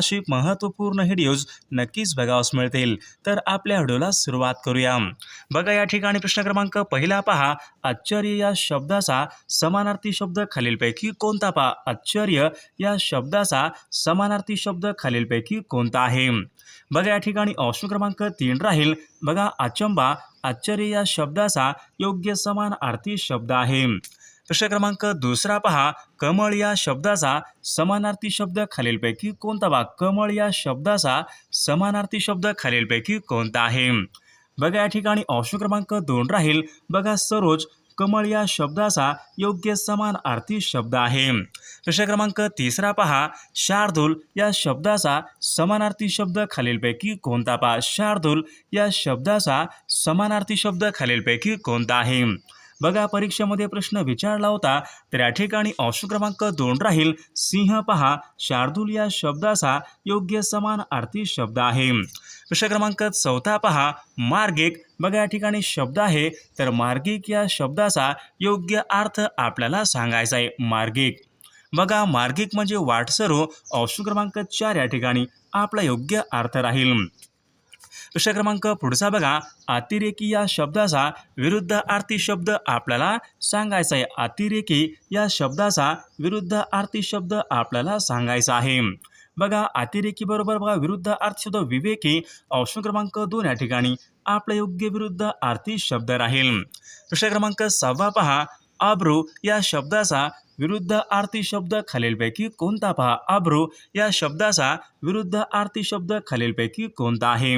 अशी महत्त्वपूर्ण व्हिडिओज नक्कीच बघावस मिळतील. तर आपल्या व्हिडिओला सुरुवात करूया. बघा या ठिकाणी प्रश्न क्रमांक पहिला पहा. आश्चर्य या शब्दाचा समानार्थी शब्द खालीलपैकी कोणता पहा. आश्चर्य या शब्दाचा समानार्थी शब्द खालीलपैकी कोणता आहे? बघा या ठिकाणी ऑप्शन क्रमांक तीन राहील. बघा अचंबा आश्चर्य या शब्दाचा योग्य समानार्थी शब्द आहे. प्रश्न क्रमांक दुसरा पहा. कमळ या शब्दाचा समानार्थी शब्द खालीलपैकी कोणता? बा कमळ या शब्दाचा समानार्थी शब्द खालीलपैकी कोणता आहे? बघा या ठिकाणी ऑप्शन क्रमांक दोन राहील. बघा सरोज कमळ या शब्दाचा योग्य समानार्थी शब्द आहे. प्रश्न क्रमांक तिसरा पहा. शार्दूल या शब्दाचा समानार्थी शब्द खालीलपैकी कोणता? पहा शार्दूल या शब्दाचा समानार्थी शब्द खालीलपैकी कोणता आहे? बघा परीक्षेमध्ये प्रश्न विचारला होता तर या ठिकाणी ऑप्शन क्रमांक दोन राहील. सिंह पहा शार्दूल या शब्दाचा योग्य समान समानार्थी शब्द आहे. प्रश्न क्रमांक चौथा पहा मार्गिक. बघा या ठिकाणी शब्द आहे तर मार्गिक या शब्दाचा योग्य अर्थ आपल्याला सांगायचा आहे मार्गिक. बघा मार्गिक म्हणजे वाटसरू. ऑप्शन क्रमांक चार या ठिकाणी आपला योग्य अर्थ राहील. प्रश्न क्रमांक पुढचा बघा. अतिरेकी या शब्दाचा विरुद्ध आरती शब्द आपल्याला सांगायचा आहे. अतिरेकी या शब्दाचा विरुद्ध आरती शब्द आपल्याला सांगायचा आहे. बघा अतिरेकी बरोबर बघा विरुद्ध अर्थ शब्द विवेकी ऑप्शन क्रमांक दोन या ठिकाणी आपला योग्य विरुद्ध आर्थिक शब्द राहील. प्रश्न क्रमांक सहावा पहा. आब्रू या शब्दाचा विरुद्ध आरती शब्द खालीलपैकी कोणता पहा? आब्रू या शब्दाचा विरुद्ध आरती शब्द खालीलपैकी कोणता आहे?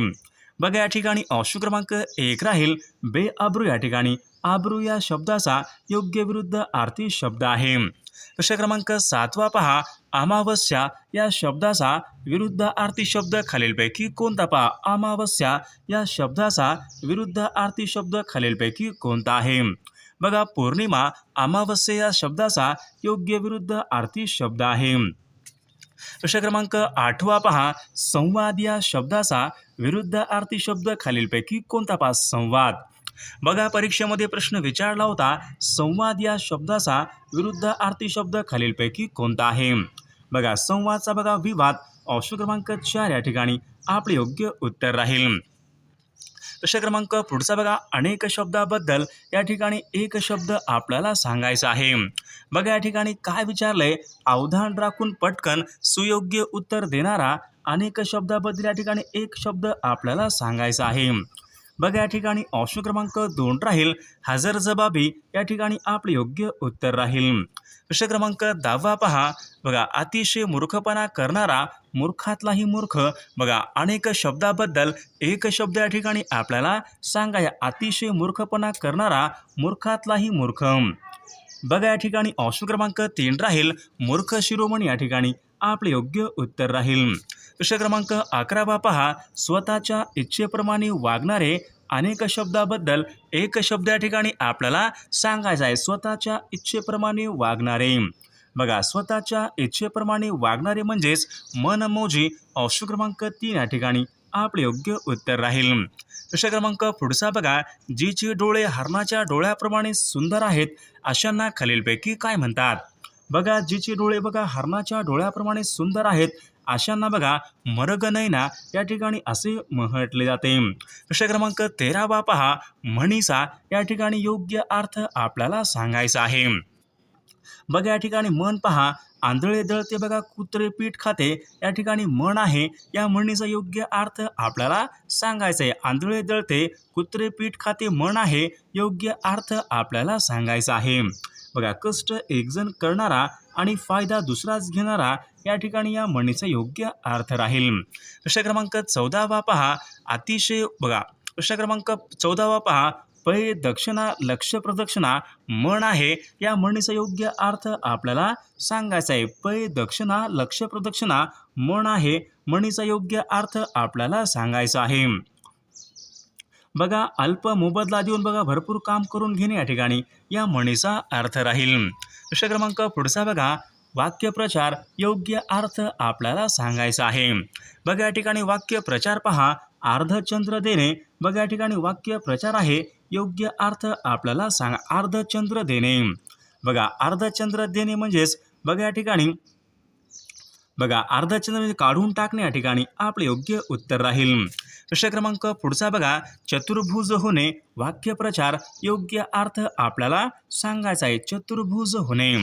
बघा या ठिकाणी ऑप्शन क्रमांक एक राहील. बे आब्रू या ठिकाणी. आब्रू या शब्दाचा योग्य विरुद्ध आरती शब्द आहे. प्रश्न क्रमांक सातवा पहा. अमावस्या या शब्दाचा विरुद्ध आरती शब्द खालीलपैकी कोणता पहा? अमावस्या या शब्दाचा विरुद्ध आरती शब्द खालीलपैकी कोणता आहे? बघा पौर्णिमा अमावस्या या शब्दाचा योग्य विरुद्ध आरती शब्द आहे. प्रश्न क्रमांक आठवा पहा. संवाद या शब्दाचा विरुद्ध आर्थी शब्द खालीलपैकी कोणता पास संवाद. बघा परीक्षेमध्ये प्रश्न विचारला होता संवाद या शब्दाचा विरुद्ध आर्थी शब्द खालीलपैकी कोणता आहे? बघा संवादचा बघा विवाद. ऑप्शन क्रमांक चार या ठिकाणी आपले योग्य उत्तर राहील. प्रश्न क्रमांक पुढचा बघा अनेक शब्दाबद्दल. या ठिकाणी एक शब्द आपल्याला सांगायचा आहे. बघा या ठिकाणी काय विचारलंय? अवधान राखून पटकन सुयोग्य उत्तर देणारा अनेक शब्दाबद्दल या ठिकाणी एक शब्द आपल्याला सांगायचा आहे. बघा या ठिकाणी ऑप्शन क्रमांक दोन राहील. हजर जबाबी या ठिकाणी आपले योग्य उत्तर राहील. प्रश्न क्रमांक दहावा पहा. बघा अतिशय मूर्खपणा करणारा मूर्खातलाही मूर्ख. बघा अनेक शब्दाबद्दल एक शब्द या ठिकाणी आपल्याला सांगाय अतिशय मूर्खपणा करणारा मूर्खातलाही मूर्ख. बघा या ठिकाणी ऑप्शन क्रमांक तीन राहील. मूर्ख शिरोमणी या ठिकाणी आपले योग्य उत्तर राहील. प्रश्न क्रमांक अकरावा पहा. स्वतःच्या इच्छेप्रमाणे वागणारे अनेक शब्दाबद्दल एक शब्द या ठिकाणी आपल्याला सांगायचा आहे. स्वतःच्या इच्छेप्रमाणे वागणारे. बघा स्वतःच्या इच्छेप्रमाणे वागणारे म्हणजेच मनमोजी ऑप्शन क्रमांक तीन या ठिकाणी आपले योग्य उत्तर राहील. प्रश्न क्रमांक पुढचा बघा. जीचे डोळे हरणाच्या डोळ्याप्रमाणे सुंदर आहेत अशांना खालीलपैकी काय म्हणतात? बघा जिचे डोळे बघा हरणाच्या डोळ्याप्रमाणे सुंदर आहेत अशांना बघा मरगनयना या ठिकाणी असे म्हटले जाते. प्रश्न क्रमांक तेरावा पहा. म्हणीचा या ठिकाणी योग्य अर्थ आपल्याला सांगायचा आहे. बघा या ठिकाणी मन पहा. आंधळे दळते बघा कुत्रे पीठ खाते. या ठिकाणी मन आहे. या म्हणीचा योग्य अर्थ आपल्याला सांगायचा आहे. आंधळे दळते कुत्रे पीठ खाते मन आहे. योग्य अर्थ आपल्याला सांगायचा आहे. बघा कष्ट एकजण करणारा आणि फायदा दुसराच घेणारा या ठिकाणी या म्हणीचा योग्य अर्थ राहील. प्रश्न क्रमांक चौदावा पहा. अतिशय बघा प्रश्न क्रमांक चौदावा पहा. पै दक्षिणा लक्ष प्रदक्षिणा मन आहे. या म्हणीचा योग्य अर्थ आपल्याला सांगायचा आहे. पै दक्षिणा लक्ष प्रदक्षिणा मन आहे. म्हणीचा योग्य अर्थ आपल्याला सांगायचा आहे. बघा अल्प मोबदला देऊन बघा भरपूर काम करून घेणे या ठिकाणी. या म्हणीचा अर्थ राहील. प्रश्न क्रमांक पुढचा बघा. वाक्यप्रचार योग्य अर्थ आपल्याला सांगायचा आहे. बघा या ठिकाणी वाक्यप्रचार पहा. अर्धचंद्र देणे. बघा या ठिकाणी वाक्यप्रचार आहे. योग्य अर्थ आपल्याला सांगा. अर्धचंद्र देणे. बघा अर्धचंद्र देणे म्हणजेच बघा या ठिकाणी बघा अर्धचंद्र म्हणजे काढून टाकणे या ठिकाणी आपले योग्य उत्तर राहील. प्रश्न क्रमांक पुढचा बघा. चतुर्भुज होणे वाक्यप्रचार योग्य अर्थ आपल्याला सांगायचा आहे. चतुर्भुज होणे.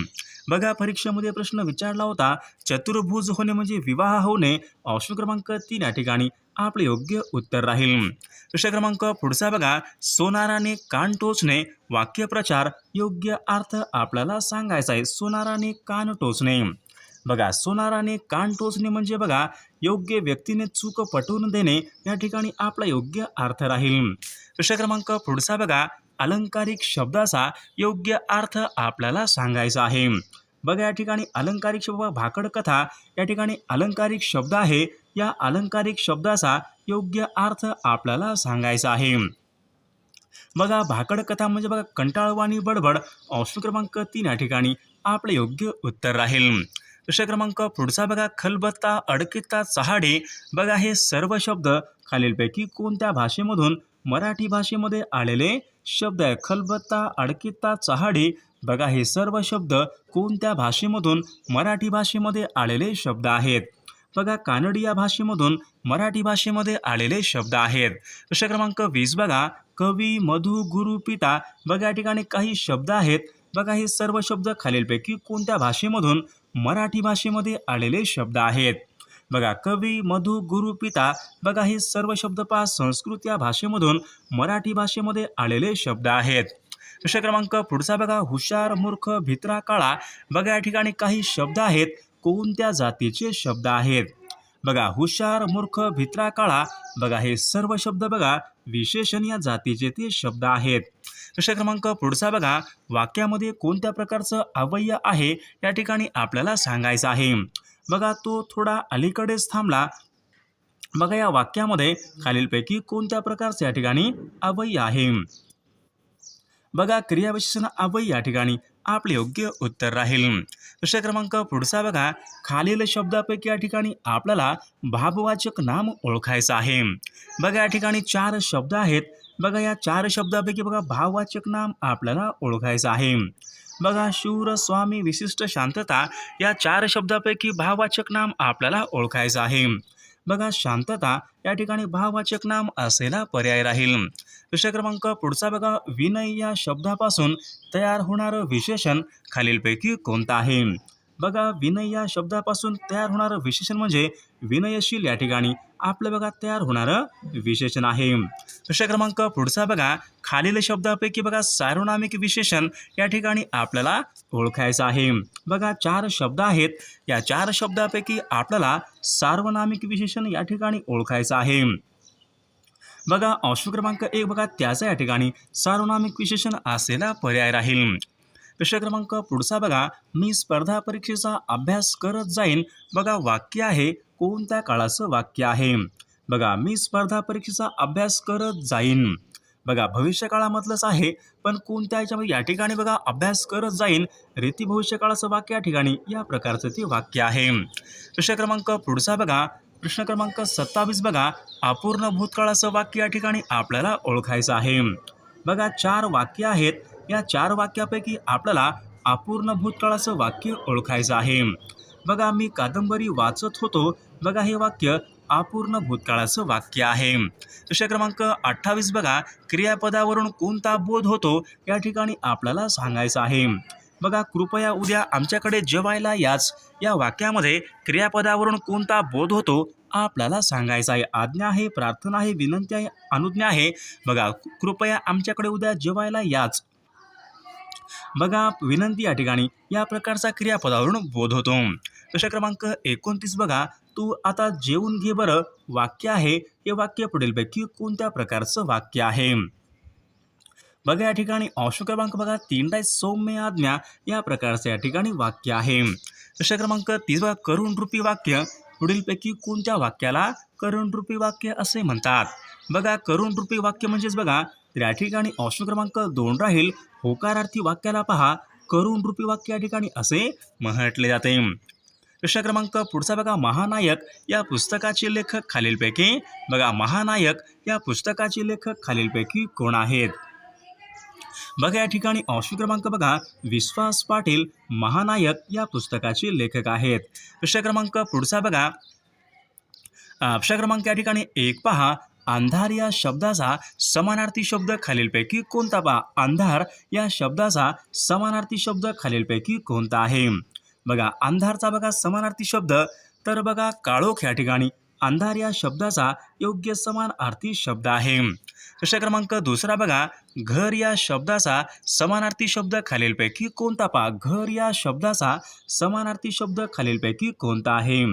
बघा परीक्षेमध्ये प्रश्न विचारला होता. चतुर्भुज होणे म्हणजे विवाह होणे. ऑप्शन क्रमांक तीन या ठिकाणी आपले योग्य उत्तर राहील. प्रश्न क्रमांक पुढचा बघा. सोनाराने कान टोचणे. वाक्यप्रचार योग्य अर्थ आपल्याला सांगायचा आहे. सोनाराने कान टोचणे. बघा सोनाराने कान टोचणे म्हणजे बघा योग्य व्यक्तीने चूक पटवून देणे या ठिकाणी आपला योग्य अर्थ राहील. प्रश्न क्रमांक पुढचा बघा अलंकारिक शब्दाचा योग्य अर्थ आपल्याला सांगायचा आहे. बघा या ठिकाणी अलंकारिक शब्द भाकड कथा या ठिकाणी अलंकारिक शब्द आहे. या अलंकारिक शब्दाचा योग्य अर्थ आपल्याला सांगायचा आहे. बघा भाकड कथा म्हणजे बघा कंटाळवाणी बडबड ऑप्शन क्रमांक तीन या ठिकाणी आपलं योग्य उत्तर राहील. प्रश्न क्रमांक पुढचा बघा. खलबत्ता अडकिता चहाडे. बघा हे सर्व शब्द खालीलपैकी कोणत्या भाषेमधून मराठी भाषेमध्ये आलेले शब्द आहे खलबत्ता अडकिता चहाडे. बघा हे सर्व शब्द कोणत्या भाषेमधून मराठी भाषेमध्ये आलेले शब्द आहेत? बघा कानडी या भाषेमधून मराठी भाषेमध्ये आलेले शब्द आहेत. प्रश्न क्रमांक वीस बघा. कवी मधु गुरु पिता. बघा या ठिकाणी काही शब्द आहेत. बघा हे सर्व शब्द खालीलपैकी कोणत्या भाषेमधून मराठी भाषेमध्ये आलेले शब्द आहेत. बघा कवी मधु गुरु पिता बघा हे सर्व शब्द पहा संस्कृत या भाषेमधून मराठी भाषेमध्ये आलेले शब्द आहेत. प्रश्न क्रमांक पुढचा बघा हुशार मूर्ख भित्रा काळा बघा या ठिकाणी काही शब्द आहेत कोणत्या जातीचे शब्द आहेत? बघा हुशार मूर्ख भित्रा काळा बघा हे सर्व शब्द बघा विशेषण या जातीचे ते शब्द आहेत. प्रश्न क्रमांक पुढचा बघा. वाक्यामध्ये कोणत्या प्रकारचं अवयय आहे? या ठिकाणी आपल्याला सांगायचं आहे. बघा तो थोडा अलीकडेच थांबला. बघा या वाक्यामध्ये खालीलपैकी कोणत्या प्रकारचं या ठिकाणी अवयय आहे? बघा क्रियाविशेषण अवयय या ठिकाणी आपले योग्य उत्तर राहील. प्रश्न क्रमांक पुढचा बघा. खालील शब्दापैकी या ठिकाणी आपल्याला भाववाचक नाम ओळखायचं आहे. बघा या ठिकाणी चार शब्द आहेत. बघा या चार शब्दापैकी बघा भाववाचक नाम आपल्याला ओळखायचं आहे. बघा शूर स्वामी विशिष्ट शांतता या चार शब्दापैकी भाववाचक नाम आपल्याला ओळखायचं आहे. बघा शांतता या ठिकाणी भाववाचक नाम असेला पर्याय राहील. विषय क्रमांक पुढचा बघा विनय या शब्दापासून तयार होणारं विशेषण खालीलपैकी कोणतं आहे? बघा विनय या शब्दापासून तयार होणारं विशेषण म्हणजे विनयशील या ठिकाणी. आपलं बघा तयार होणारं विशेषण आहे. प्रश्न क्रमांक पुढचा बघा. खालील शब्दापैकी बघा सार्वनामिक विशेषण या ठिकाणी आपल्याला ओळखायचं आहे. बघा चार शब्द आहेत. या चार शब्दापैकी आपल्याला सार्वनामिक विशेषण या ठिकाणी ओळखायचं आहे. बघा ऑप्शन क्रमांक एक बघा त्याचा या ठिकाणी सार्वनामिक विशेषण असलेला पर्याय राहील. विषय क्रमांक पुढचा बघा. मी स्पर्धा परीक्षेचा अभ्यास करत जाईन. बघा वाक्य आहे. कोणत्या काळाचं वाक्य आहे? बघा मी स्पर्धा परीक्षेचा अभ्यास करत जाईन. बघा भविष्यकाळामधलंच आहे पण कोणत्या याच्यामध्ये या ठिकाणी बघा अभ्यास करत जाईन? रीती भविष्यकाळाचं वाक्य या ठिकाणी या प्रकारचं ते वाक्य आहे. प्रश्न क्रमांक पुढचा बघा. प्रश्न क्रमांक सत्तावीस बघा. अपूर्ण भूतकाळाचं वाक्य या ठिकाणी आपल्याला ओळखायचं आहे. बघा चार वाक्य आहेत. या चार वाक्यापैकी आपल्याला अपूर्ण भूतकाळाचं वाक्य ओळखायचं आहे. बघा मी कादंबरी वाचत होतो. बघा हे वाक्य अपूर्ण भूतकाळाचं वाक्य आहे. दुसरे क्रमांक अठ्ठावीस बघा. क्रियापदावरून कोणता बोध होतो या ठिकाणी आपल्याला सांगायचं आहे. बघा कृपया उद्या आमच्याकडे जेवायला याच. या वाक्यामध्ये क्रियापदावरून कोणता बोध होतो आपल्याला सांगायचं आहे. आज्ञा आहे प्रार्थना आहे विनंती आहे अनुज्ञा आहे. बघा कृपया आमच्याकडे उद्या जेवायला याच. बघा विनंती या ठिकाणी या प्रकारचा क्रियापदावरून बोध होतो. प्रश्न क्रमांक एकोणतीस बघा. तू आता जेवून घे बरं. वाक्य आहे. हे वाक्य पुढीलपैकी कोणत्या प्रकारचं वाक्य आहे? बघा या ठिकाणी ऑप्शन क्रमांक बघा. तीन सौम्य आज्ञा. या प्रकारचं या ठिकाणी वाक्य आहे. प्रश्न क्रमांक तीस बघा. करुण रूपी वाक्य. पुढीलपैकी कोणत्या वाक्याला करुण रूपी वाक्य असे म्हणतात? बघा करुण रूपी वाक्य म्हणजेच बघा तर या ठिकाणी ऑप्शन क्रमांक दोन राहील. होकारार्थी वाक्याला पहा. करुण रूपी वाक्य या ठिकाणी असे म्हटले जाते. प्रश्न क्रमांक पुढचा बघा. महानायक या पुस्तकाचे लेखक खालीलपैकी बघा. महानायक या पुस्तकाचे लेखक खालीलपैकी कोण आहेत? बघा या ठिकाणी ऑप्शन क्रमांक बघा. विश्वास पाटील महानायक या पुस्तकाचे लेखक आहेत. प्रश्न क्रमांक पुढचा बघा. प्रश्न क्रमांक या ठिकाणी एक पहा. अंधार या शब्दाचा समानार्थी शब्द खालीलपैकी कोणता पहा? अंधार या शब्दाचा समानार्थी शब्द खालीलपैकी कोणता आहे? बघा अंधारचा बघा समानार्थी शब्द तर बघा काळोख या ठिकाणी अंधार या शब्दाचा योग्य समानार्थी शब्द आहे. प्रश्न क्रमांक दुसरा बघा घर या शब्दाचा समानार्थी शब्द खालीलपैकी कोणता पहा? घर या शब्दाचा समानार्थी शब्द खालीलपैकी कोणता आहे?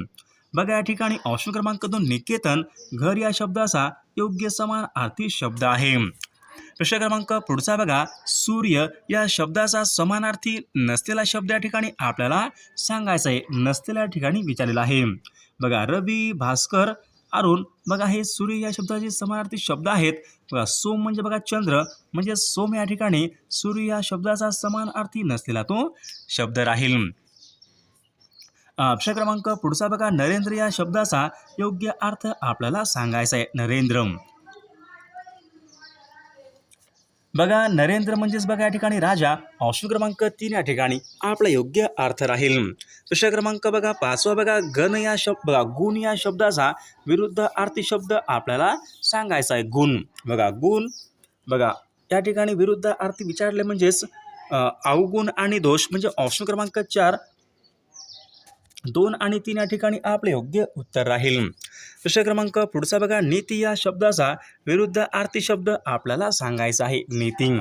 बघा या ठिकाणी ऑप्शन क्रमांक दोन निकेतन घर या शब्दाचा योग्य समान अर्थी शब्द आहे. प्रश्न क्रमांक पुढचा बघा. सूर्य या शब्दाचा समानार्थी नसलेला शब्द या ठिकाणी आपल्याला सांगायचा आहे. नसलेल्या ठिकाणी विचारलेला आहे. बघा रवी भास्कर अरुण बघा हे सूर्य या शब्दाचे समानार्थी शब्द आहेत. बघा सोम म्हणजे बघा चंद्र म्हणजे सोम या ठिकाणी सूर्य या शब्दाचा समानार्थी नसलेला तो शब्द राहील. अक्षर क्रमांक पुढचा बघा. नरेंद्र या शब्दाचा योग्य अर्थ आपल्याला सांगायचा आहे नरेंद्र. बघा नरेंद्र म्हणजेच बघा या ठिकाणी राजा. ऑप्शन क्रमांक तीन या ठिकाणी आपला योग्य अर्थ राहील. प्रश्न क्रमांक बघा पाचवा बघा. गण या शब्द बघा गुण या शब्दाचा विरुद्ध अर्थी शब्द आपल्याला सांगायचा आहे गुण. बघा गुण. बघा या ठिकाणी विरुद्ध अर्थी विचारले म्हणजेच अवगुण आणि दोष. म्हणजे ऑप्शन क्रमांक चार दोन आणि तीन या ठिकाणी आपले योग्य उत्तर राहील. प्रश्न क्रमांक पुढचा बघा. नीती या शब्दाचा विरुद्ध आरती शब्द आपल्याला सांगायचा आहे. नीती.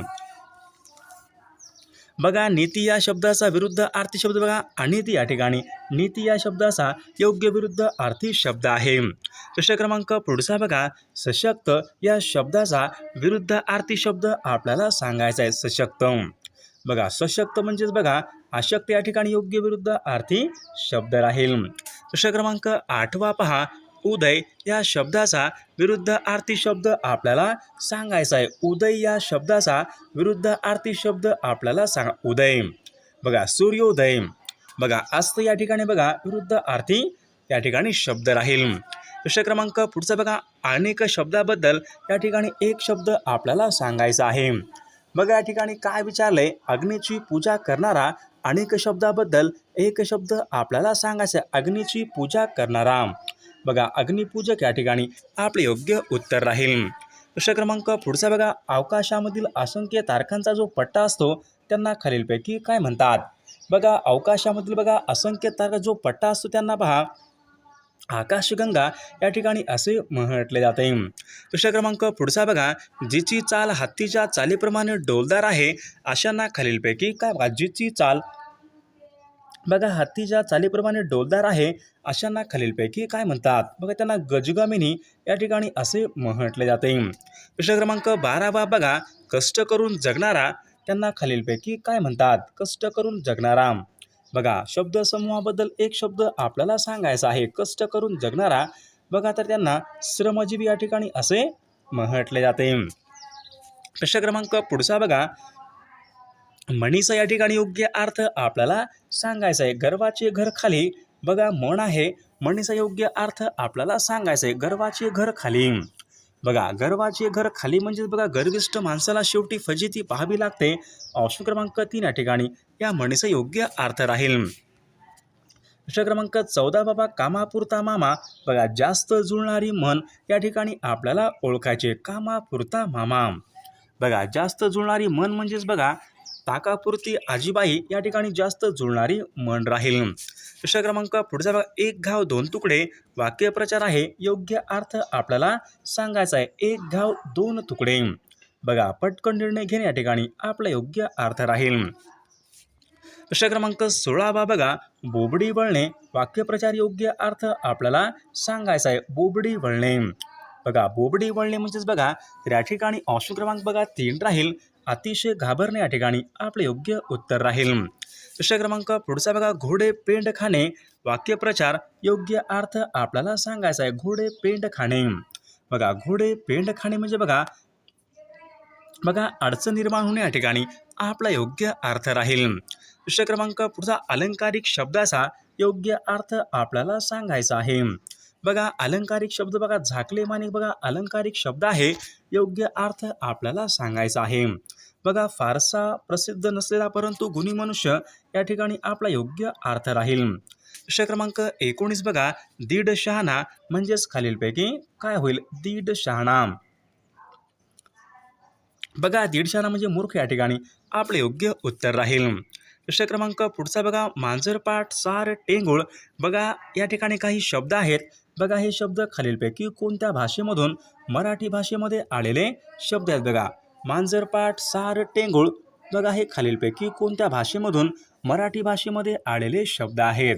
बघा नीती या शब्दाचा विरुद्ध आरती शब्द बघा. अनिती या ठिकाणी नीती या शब्दाचा योग्य विरुद्ध आर्थिक शब्द आहे. प्रश्न क्रमांक पुढचा बघा. सशक्त या शब्दाचा विरुद्ध आरती शब्द आपल्याला सांगायचा आहे. सशक्त. बघा सशक्त म्हणजेच बघा अशक्त या ठिकाणी योग्य विरुद्ध आर्थी शब्द राहील. प्रश्न क्रमांक आठवा पहा. उदय या शब्दाचा विरुद्ध आरती शब्द आपल्याला सांगायचा आहे. उदय या शब्दाचा विरुद्ध आरती शब्द आपल्याला सांगा. उदय. बघा सूर्योदय. बघा अस्त या ठिकाणी बघा विरुद्ध आरती या ठिकाणी शब्द राहील. प्रश्न क्रमांक पुढचा बघा. अनेक शब्दाबद्दल या ठिकाणी एक शब्द आपल्याला सांगायचा आहे. बघा या ठिकाणी काय विचारलंय? अग्नीची पूजा करणारा अनेक शब्दाबद्दल एक शब्द आपल्याला सांगायचा अग्नीची पूजा करणारा. बघा अग्निपूजक या ठिकाणी आपले योग्य उत्तर राहील. प्रश्न क्रमांक पुढचा बघा अवकाशामधील असंख्य तारखांचा जो पट्टा असतो त्यांना खालीलपैकी काय म्हणतात? बघा अवकाशामधील बघा असंख्य तारखा जो पट्टा असतो त्यांना पहा. आकाशगंगा या ठिकाणी असे म्हटले जाते. दुसरा क्रमांक पुढचा बघा. जिची चाल हत्तीच्या चालीप्रमाणे डोलदार आहे अशांना खालीलपैकी काय बघा जिची चाल बघा हत्तीच्या चालीप्रमाणे डोलदार आहे अशांना खालीलपैकी काय म्हणतात? बघा त्यांना गजगामिनी या ठिकाणी असे म्हटले जाते. प्रश्न क्रमांक बारावा बघा. कष्ट करून जगणारा त्यांना खालीलपैकी काय म्हणतात? कष्ट करून जगणारा. बघा शब्दसमूहाबद्दल एक शब्द आपल्याला सांगायचा आहे कष्ट करून जगणारा बघा तर त्यांना श्रमजीवी या ठिकाणी असे म्हटले जाते. प्रश्न क्रमांक पुढचा बघा. म्हणीचा या ठिकाणी योग्य अर्थ आपल्याला सांगायचा आहे गर्वाचे घर खाली. बघा म्हण आहे म्हणीचा योग्य अर्थ आपल्याला सांगायचा आहे गर्वाचे घर खाली. बघा गर्वाचे घर खाली म्हणजेच बघा गर्विष्ठ माणसाला शेवटी फजिती पाहावी लागते. ऑप्शन क्रमांक तीन या ठिकाणी. या म्हणीचा योग्य अर्थ राहील. प्रश्न क्रमांक चौदा बाबा कामापुरता मामा. बघा जास्त जुळणारी म्हण या ठिकाणी आपल्याला ओळखायचे. कामापुरता मामा. बघा जास्त जुळणारी म्हण म्हणजेच बघा ताकापुरती आजीबाई या ठिकाणी जास्त जुळणारी म्हण राहील. प्रश्न क्रमांक पुढचा बघा एक घाव दोन तुकडे. वाक्यप्रचार आहे योग्य अर्थ आपल्याला सांगायचा आहे. एक घाव दोन तुकडे. बघा पटकन निर्णय घेणे या ठिकाणी आपला योग्य अर्थ राहील. प्रश्न क्रमांक सोळावा बघा बोबडी वळणे वाक्यप्रचार योग्य अर्थ आपल्याला सांगायचा आहे. बोबडी वळणे. बघा बोबडी वळणे म्हणजेच बघा तर या ठिकाणी ऑप्शन क्रमांक बघा तीन राहील. अतिशय घाबरणे या ठिकाणी आपले योग्य उत्तर राहील. प्रश्न क्रमांक पुढचा बघा घोडे पेंड खाणे. वाक्यप्रचार योग्य अर्थ आपल्याला सांगायचा आहे. घोडे पेंड खाणे. बघा घोडे पेंड खाणे म्हणजे बघा बघा अडचण निर्माण होणे या ठिकाणी आपला योग्य अर्थ राहील. प्रश्न क्रमांक पुढचा अलंकारिक शब्दाचा योग्य अर्थ आपल्याला सांगायचा आहे. बघा अलंकारिक शब्द बघा झाकले माने बघा अलंकारिक शब्द आहे योग्य अर्थ आपल्याला सांगायचा आहे. बघा फारसा प्रसिद्ध नसलेला परंतु गुणी मनुष्य या ठिकाणी आपला योग्य अर्थ राहील. प्रश्न क्रमांक एकोणीस बघा दीड शहाणा म्हणजेच खालीलपैकी काय होईल? दीड शहाणा. बघा दीड शहाणा म्हणजे मूर्ख या ठिकाणी आपले योग्य उत्तर राहील. प्रश्न क्रमांक पुढचा बघा. मांजरपाट सार टेंगुळ. बघा या ठिकाणी काही शब्द आहेत. बघा हे शब्द खालीलपैकी कोणत्या भाषेमधून मराठी भाषेमध्ये आलेले शब्द आहेत बघा. मांजरपाट सार टेंगुळ. बघा हे खालीलपैकी कोणत्या भाषेमधून मराठी भाषेमध्ये आलेले शब्द आहेत.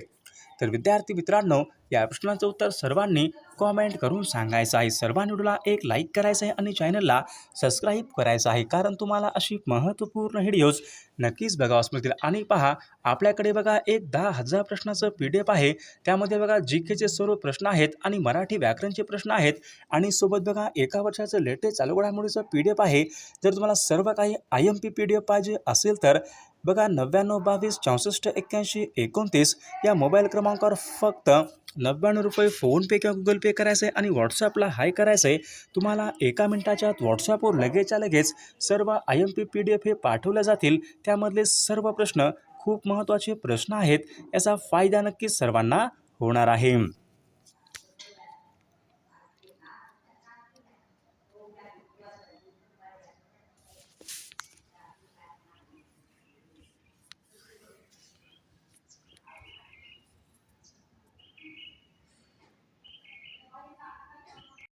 तर विद्यार्थी मित्रांनो या प्रश्नाचं उत्तर सर्वांनी कॉमेंट करून सांगायचं आहे. सर्वांनी व्हिडिओला एक लाईक करायचं आहे आणि चॅनलला सबस्क्राईब करायचं आहे. कारण तुम्हाला अशी महत्त्वपूर्ण व्हिडिओज नक्कीच बघावास मिळतील. आणि पहा आपल्याकडे बघा एक दहा हजार प्रश्नाचं पी डी एफ आहे. त्यामध्ये बघा जी केचे सर्व प्रश्न आहेत आणि मराठी व्याकरणचे प्रश्न आहेत. आणि सोबत बघा एका वर्षाचं लेटेस्ट चालू घडामोडीचं पी डी एफ आहे. जर तुम्हाला सर्व काही I M P P D F पाहिजे असेल तर बघा नव्याण्णव बावीस चौसष्ट एक्क्याऐंशी एकोणतीस या मोबाईल क्रमांकावर फक्त नव्याण्णव रुपये फोनपे किंवा गुगल पे करायचं आहे आणि व्हॉट्सॲपला हाय करायचं आहे तुम्हाला एका मिनिटाच्या आत व्हॉट्सॲपवर लगेचच्या लगेच सर्व I M P P D F हे पाठवले जातील. त्यामधले सर्व प्रश्न खूप महत्त्वाचे प्रश्न आहेत याचा फायदा नक्कीच सर्वांना होणार आहे.